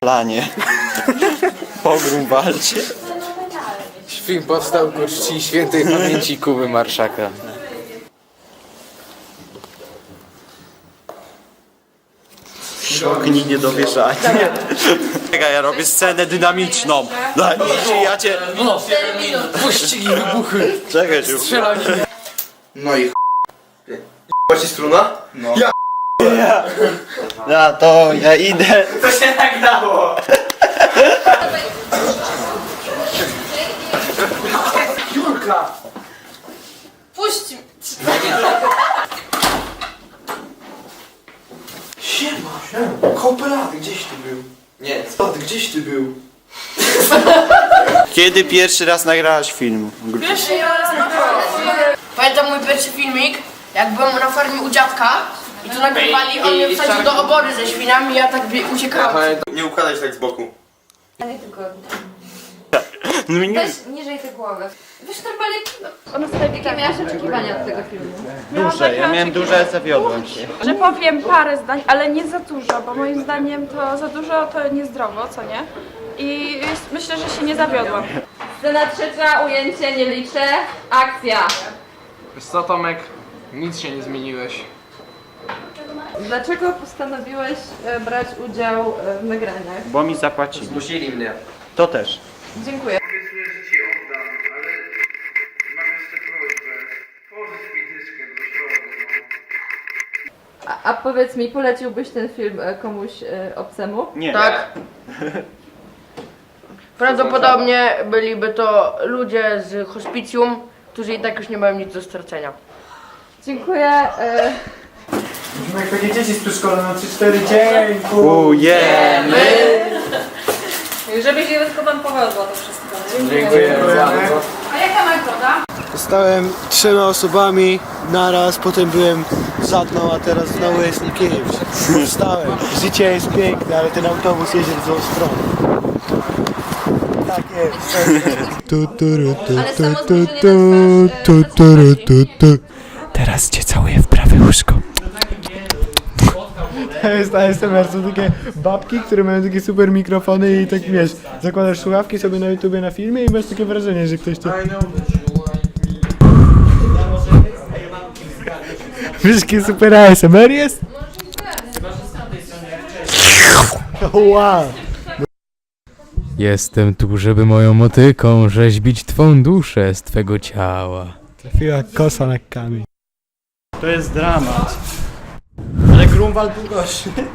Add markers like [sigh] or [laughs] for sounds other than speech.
planie. [laughs] Po Grunwaldzie. Film powstał ku czci świętej pamięci Kuby Marszaka. Okni nie dowieszanie. Czekaj, ja robię scenę dynamiczną. Daj, i ja cię... Puścili wybuchy. Czekaj. Strzelanie. No i ch... Właśnie struna? No. Ja Ja to, ja idę. to się tak dało! Jurka! Puść! Siema! Siema! Kopelat, gdzieś ty był? Nie, ty, gdzieś ty był? Kiedy pierwszy raz nagrałaś film? Pierwszy raz na Pamiętam mój pierwszy filmik, jak byłem na farmie u dziadka to nagrywali, on mnie wsadził do obory ze świniami, ja tak bie- uciekałem. Nie układaj się tak z boku. Nie tylko. [laughs] No mi nie... Weź niżej te głowy. Wiesz, normalnie, no, ona sobie jakie miałaś oczekiwania od tego filmu? Duże, ja miałem duże, zawiodłem się. że powiem parę zdań, ale nie za dużo, bo moim zdaniem to za dużo to niezdrowo, co nie? I jest, myślę, że się nie zawiodłam. Scena trzecia, ujęcie, nie liczę. Akcja. Wiesz co Tomek? Nic się nie zmieniłeś. Dlaczego postanowiłeś e, brać udział e, w nagraniach? Bo mi zapłacili. Zmusili mnie. To też. Dziękuję. Obiecuję, że ci oddam, ale mam jeszcze prośbę. Pożycz mi dyszkę do środu, no. A, a powiedz mi, poleciłbyś ten film e, komuś e, obcemu? Nie. Tak. [laughs] Prawdopodobnie byliby to ludzie z hospicjum, którzy i tak już nie mają nic do stracenia. Dziękuję. E, Musimy jak takie dzieci z przedszkola na 3-4 dzień. Ujemy. żeby się tylko wam powiodło to wszystko. Dziękuję bardzo. A jaka nagroda? Stałem trzema osobami naraz, potem byłem z Adną, a teraz znowu jestem kimś. Wstałem. Życie jest piękne, ale ten autobus jedzie w złą stronę. Tak jest. Ale samo spojrzenie na twarz, e, Teraz cię całuję w prawe łóżko. [laughs] Jest ASMR, są takie babki, które mają takie super mikrofony i tak wiesz, zakładasz słuchawki sobie na YouTubie na filmie i masz takie wrażenie, że ktoś to... Wiesz, jaki super ASMR jest? Wow! Jestem tu, żeby moją motyką rzeźbić twą duszę z twego ciała. Trafiła kosa na kamień. To jest dramat. Grunwald był gorszy.